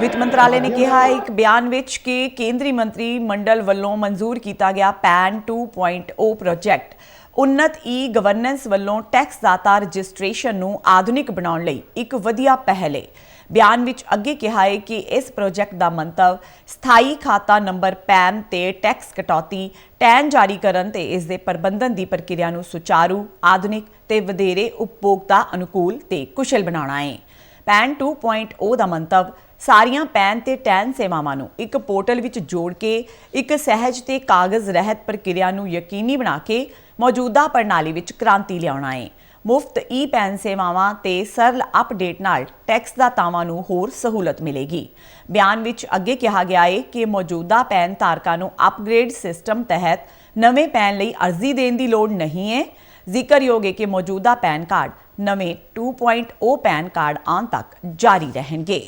ਵਿੱਤ ਮੰਤਰਾਲੇ ਨੇ ਕਿਹਾ ਇੱਕ ਬਿਆਨ ਵਿੱਚ ਕਿ ਕੇਂਦਰੀ ਮੰਤਰੀ ਮੰਡਲ ਵੱਲੋਂ ਮਨਜ਼ੂਰ ਕੀਤਾ ਗਿਆ ਪੈਨ 2.0 ਪ੍ਰੋਜੈਕਟ ਉન્નਤ ਈ ਗਵਰਨੈਂਸ ਵੱਲੋਂ ਟੈਕਸ ਦਾਤਾ ਰਜਿਸਟ੍ਰੇਸ਼ਨ ਨੂੰ ਆਧੁਨਿਕ ਬਣਾਉਣ ਲਈ ਇੱਕ ਵਧੀਆ ਪਹਿਲ ਹੈ ਬਿਆਨ ਵਿੱਚ ਅੱਗੇ ਕਿਹਾ ਹੈ ਕਿ ਇਸ ਪ੍ਰੋਜੈਕਟ ਦਾ ਮੰਤਵ ਸਥਾਈ ਖਾਤਾ ਨੰਬਰ ਪੈਨ ਤੇ ਟੈਕਸ ਕਟੌਤੀ, ਟੈਨ ਜਾਰੀ ਕਰਨ ਤੇ ਇਸ ਦੇ ਪ੍ਰਬੰਧਨ ਦੀ ਪ੍ਰਕਿਰਿਆ ਨੂੰ ਸੁਚਾਰੂ, ਆਧੁਨਿਕ ਤੇ ਵਧੇਰੇ ਉਪਭੋਗਤਾ ਅਨੁਕੂਲ ਤੇ ਕੁਸ਼ਲ ਬਣਾਉਣਾ ਹੈ ਪੈਨ 2.0 ਦਾ ਮੰਤਵ ਸਾਰੀਆਂ ਪੈਨ ਤੇ ਟੈਨ ਸੇਵਾਵਾਂ ਨੂੰ ਇੱਕ ਪੋਰਟਲ ਵਿੱਚ ਜੋੜ ਕੇ, ਇੱਕ ਸਹਿਜ ਤੇ ਕਾਗਜ਼ ਰਹਿਤ ਪ੍ਰਕਿਰਿਆ ਨੂੰ ਯਕੀਨੀ ਬਣਾ ਕੇ ਮੌਜੂਦਾ ਪ੍ਰਣਾਲੀ ਵਿੱਚ ਕ੍ਰਾਂਤੀ ਲਿਆਉਣਾ ਹੈ ਮੁਫਤ ਈ ਪੈਨ ਸੇਵਾਵਾਂ ਤੇ ਸਰਲ ਅਪਡੇਟ ਨਾਲ ਟੈਕਸ ਦਾਤਾਵਾਂ ਨੂੰ ਹੋਰ ਸਹੂਲਤ ਮਿਲੇਗੀ। ਬਿਆਨ ਵਿੱਚ ਅੱਗੇ ਕਿਹਾ ਗਿਆ ਹੈ ਕਿ ਮੌਜੂਦਾ ਪੈਨ ਧਾਰਕਾਂ ਨੂੰ ਅਪਗ੍ਰੇਡ ਸਿਸਟਮ ਤਹਿਤ ਨਵੇਂ ਪੈਨ ਲਈ ਅਰਜ਼ੀ ਦੇਣ ਦੀ ਲੋੜ ਨਹੀਂ ਹੈ ਜ਼ਿਕਰਯੋਗ ਹੈ ਕਿ ਮੌਜੂਦਾ ਪੈਨ ਕਾਰਡ ਨਵੇਂ 2.0 ਪੈਨ ਕਾਰਡ ਆਉਣ ਤੱਕ ਜਾਰੀ ਰਹਿਣਗੇ।